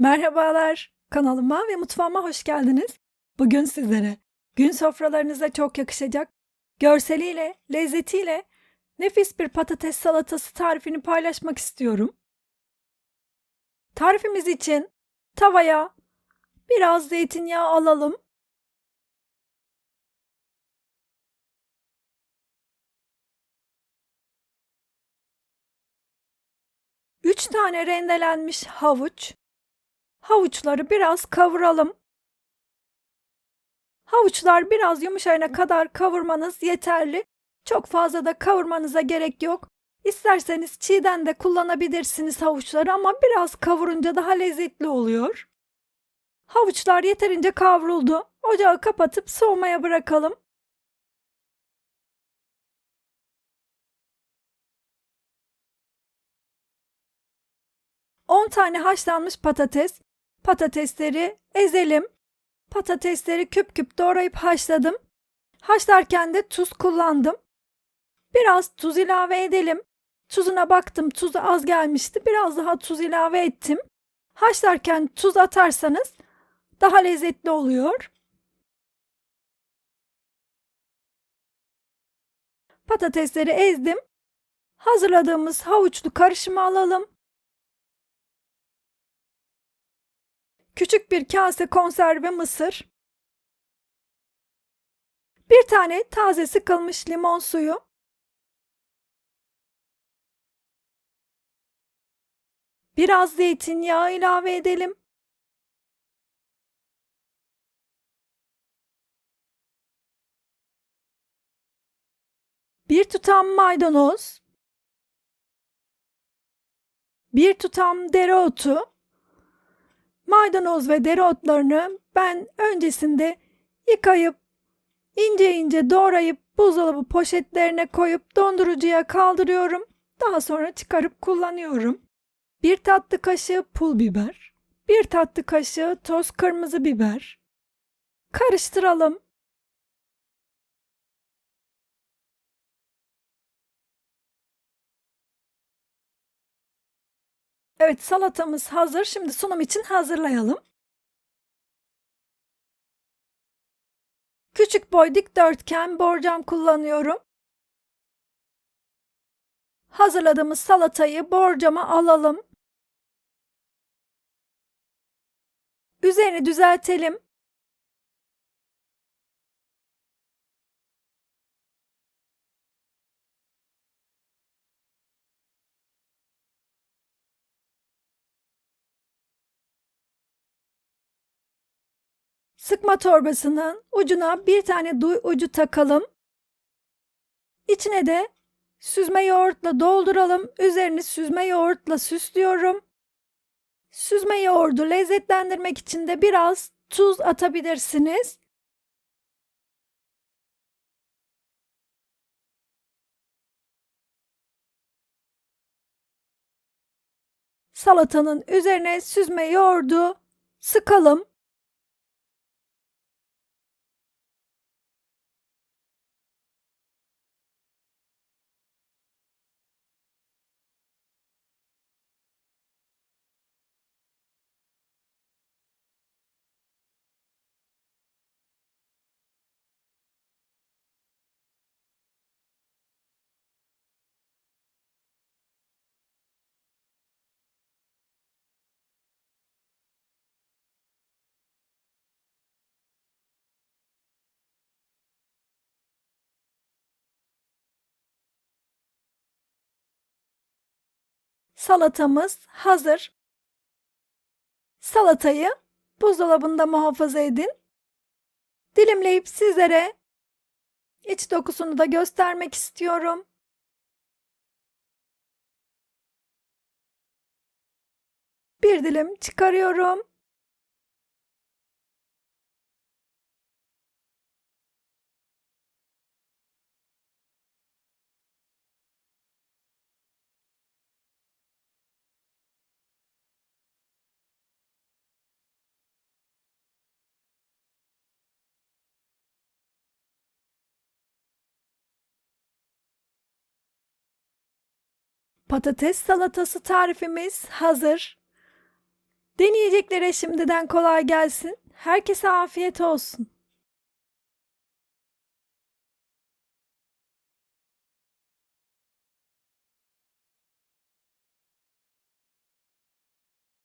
Merhabalar, kanalıma ve mutfağıma hoş geldiniz. Bugün sizlere gün sofralarınıza çok yakışacak, görseliyle, lezzetiyle nefis bir patates salatası tarifini paylaşmak istiyorum. Tarifimiz için tavaya biraz zeytinyağı alalım. Üç tane rendelenmiş havuç, Havuçları biraz kavuralım. Havuçlar biraz yumuşayana kadar kavurmanız yeterli. Çok fazla da kavurmanıza gerek yok. İsterseniz çiğden de kullanabilirsiniz havuçları ama biraz kavurunca daha lezzetli oluyor. Havuçlar yeterince kavruldu. Ocağı kapatıp soğumaya bırakalım. On tane haşlanmış patates, Patatesleri ezelim. Patatesleri küp küp doğrayıp haşladım. Haşlarken de tuz kullandım. Biraz tuz ilave edelim. Tuzuna baktım tuzu az gelmişti. Biraz daha tuz ilave ettim. Haşlarken tuz atarsanız daha lezzetli oluyor. Patatesleri ezdim. Hazırladığımız havuçlu karışımı alalım. Küçük bir kase konserve mısır. Bir tane taze sıkılmış limon suyu. Biraz zeytinyağı ilave edelim. Bir tutam maydanoz. Bir tutam dereotu. Maydanoz ve dereotlarını ben öncesinde yıkayıp ince ince doğrayıp buzdolabı poşetlerine koyup dondurucuya kaldırıyorum. Daha sonra çıkarıp kullanıyorum. Bir tatlı kaşığı pul biber, bir tatlı kaşığı toz kırmızı biber. Karıştıralım. Evet salatamız hazır. Şimdi sunum için hazırlayalım. Küçük boy dikdörtgen borcam kullanıyorum. Hazırladığımız salatayı borcama alalım. Üzerini düzeltelim. Sıkma torbasının ucuna bir tane duy ucu takalım. İçine de süzme yoğurtla dolduralım. Üzerini süzme yoğurtla süslüyorum. Süzme yoğurdu lezzetlendirmek için de biraz tuz atabilirsiniz. Salatanın üzerine süzme yoğurdu sıkalım. Salatamız hazır. Salatayı buzdolabında muhafaza edin. Dilimleyip sizlere iç dokusunu da göstermek istiyorum. Bir dilim çıkarıyorum. Patates salatası tarifimiz hazır. Deneyecek Yiyeceklere şimdiden kolay gelsin. Herkese afiyet olsun.